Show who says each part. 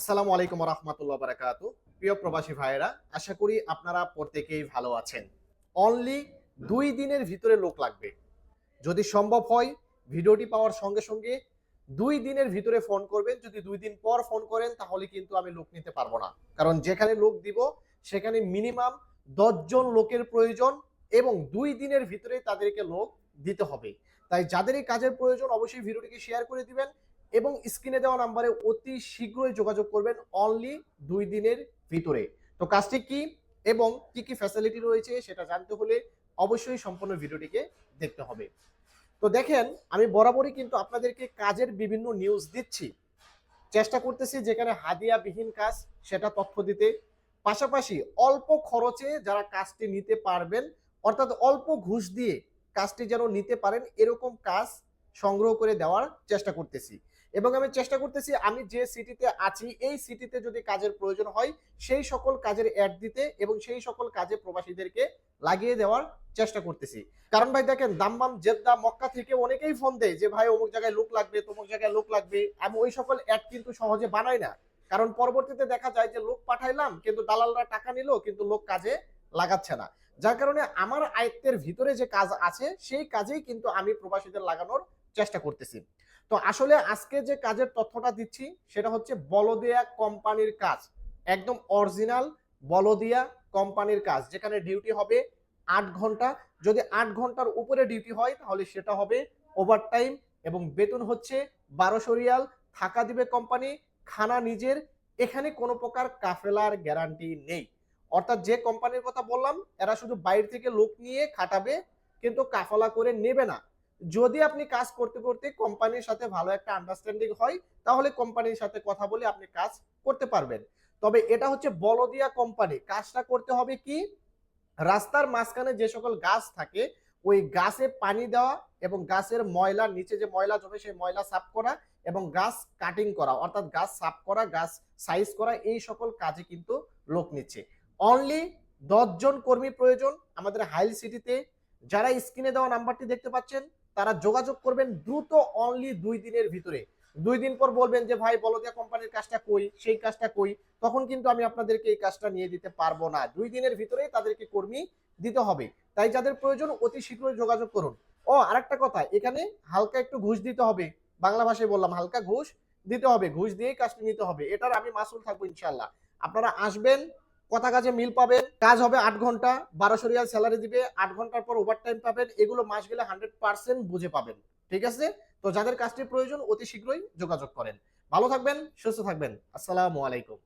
Speaker 1: আসসালামু আলাইকুম রহমতুল্লাহ বারাকাতু। প্রিয় প্রবাসী ভাইয়েরা, আশা করি আপনারা প্রত্যেকেই ভালো আছেন। অনলি দুই দিনের ভিতরে লোক লাগবে। যদি সম্ভব হয়, ভিডিওটি পাওয়ার সঙ্গে সঙ্গে দুই দিনের ভিতরে ফোন করবেন। যদি দুই দিন পর ফোন করেন, তাহলে কিন্তু আমি লোক নিতে পারব না। কারণ যেখানে লোক দিব, সেখানে মিনিমাম দশজন লোকের প্রয়োজন এবং দুই দিনের ভিতরে তাদেরকে লোক দিতে হবে। তাই যাদের এই কাজের প্রয়োজন, অবশ্যই ভিডিওটিকে শেয়ার করে দিবেন। এবং স্ক্রিনে দেওয়া নাম্বারে অতি শীঘ্রই যোগাযোগ করবেন অনলি দুই দিনের ভিতরে। তো কাজটি কি এবং কি কি ফ্যাসিলিটি রয়েছে সেটা জানতে হলে অবশ্যই সম্পূর্ণ ভিডিওটিকে দেখতে হবে। তো দেখেন, আমি বরাবরই কিন্তু আপনাদেরকে কাজের বিভিন্ন নিউজ দিচ্ছি। চেষ্টা করতেছি যেখানে হাদিয়াবিহীন কাজ, সেটা তথ্য দিতে। পাশাপাশি অল্প খরচে যারা কাজটি নিতে পারবেন, অর্থাৎ অল্প ঘুষ দিয়ে কাজটি যেন নিতে পারেন, এরকম কাজ সংগ্রহ করে দেওয়ার চেষ্টা করতেছি। এবং আমি চেষ্টা করতেছি, আমি যে সিটিতে আছি, এই সিটিতে যদি কাজের প্রয়োজন হয়, সেই সকল কাজের অ্যাড দিতে এবং সেই সকল কাজে প্রবাসীদেরকে লাগিয়ে দেওয়ার চেষ্টা করতেছি। কারণ ভাই দেখেন, দাম্মাম জেদ্দা মক্কা থেকে অনেকেই ফোন দেয় যে, ভাই, অমুক জায়গায় লোক লাগবে, তমুক জায়গায় লোক লাগবে। আমি ওই সকল অ্যাড কিন্তু সহজে বানাই না। কারণ পরবর্তীতে দেখা যায় যে, লোক পাঠাইলাম, কিন্তু দালালরা টাকা নিল, কিন্তু লোক কাজে লাগাচ্ছে না। যার কারণে আমার আয়ত্তের ভিতরে যে কাজ আছে, সেই কাজেই কিন্তু আমি প্রবাসীদের লাগানোর চেষ্টা করতেছি। তো আসলে আজকে যে কাজের তথ্যটা দিচ্ছি, সেটা হচ্ছে বলদিয়া কোম্পানির কাজ। একদম অরিজিনাল বলদিয়া কোম্পানির কাজ, যেখানে ডিউটি হবে আট ঘণ্টা। যদি আট ঘণ্টার উপরে ডিউটি হয়, তাহলে সেটা হবে ওভারটাইম এবং বেতন হচ্ছে বারোশো রিয়াল। থাকা দিবে কোম্পানি খানা নিজের। এখানে কোনো প্রকার কাফেলার গ্যারান্টি নেই। অর্থাৎ যে কোম্পানির কথা বললাম, এরা শুধু বাইরে থেকে লোক নিয়ে খাটাবে, কিন্তু কাফলা করে নেবে না। যদি আপনি কাজ করতে করতে কোম্পানির সাথে ভালো একটা আন্ডারস্ট্যান্ডিং হয়, তাহলে কোম্পানির সাথে কথা বলে আপনি কাজ করতে পারবেন। তবে এটা হচ্ছে বলদিয়া কোম্পানি। কাজটা করতে হবে কি? রাস্তার মাঝখানে যে সকল গাছ থাকে, ওই গাছে পানি দেওয়া এবং গাছের ময়লা, নিচে যে ময়লা জমে সেই ময়লা সাফ করা এবং গাছ কাটিং করা, অর্থাৎ গাছ সাফ করা, গাছ সাইজ করা, এই সকল কাজে কিন্তু লোক নিচ্ছে। অনলি জন কর্মী প্রয়োজন আমাদের হাইল সিটিতে। যারা স্ক্রিনে দেওয়া নাম্বারটি দেখতে পাচ্ছেন তারা যোগাযোগ করবেন দ্রুত অনলি দুই দিনের ভিতরে। দুই দিন পর বলবেন যে, ভাই বলদিয়া কোম্পানির কাজটা কই? সেই কাজটা কই? তখন কিন্তু আমি আপনাদেরকে এই কাজটা নিয়ে দিতে পারব না। দুই দিনের ভিতরে তাদেরকে কর্মী দিতে হবে। তাই যাদের প্রয়োজন, অতি শীঘ্রই যোগাযোগ করুন। ও, আরেকটা কথা, এখানে হালকা একটু ঘুষ দিতে হবে। বাংলা ভাষায় বললাম, হালকা ঘুষ দিতে হবে। ঘুষ দিয়েই কাজটা নিতে হবে। এটার আমি মাসুল থাকব ইনশাল্লাহ আপনারা আসবেন কথা কাজে মিল পাবেন কাজ হবে আট ঘণ্টা, বারোশো রিয়াল স্যালারি দিবে, আট ঘণ্টার পর ওভার টাইম পাবেন, এগুলো মাস গেলে হান্ড্রেড পার্সেন্ট বুঝে পাবেন, ঠিক আছে? তো যাদের কাজটির প্রয়োজন অতি শীঘ্রই যোগাযোগ করেন। ভালো থাকবেন, সুস্থ থাকবেন, আসসালামু আলাইকুম।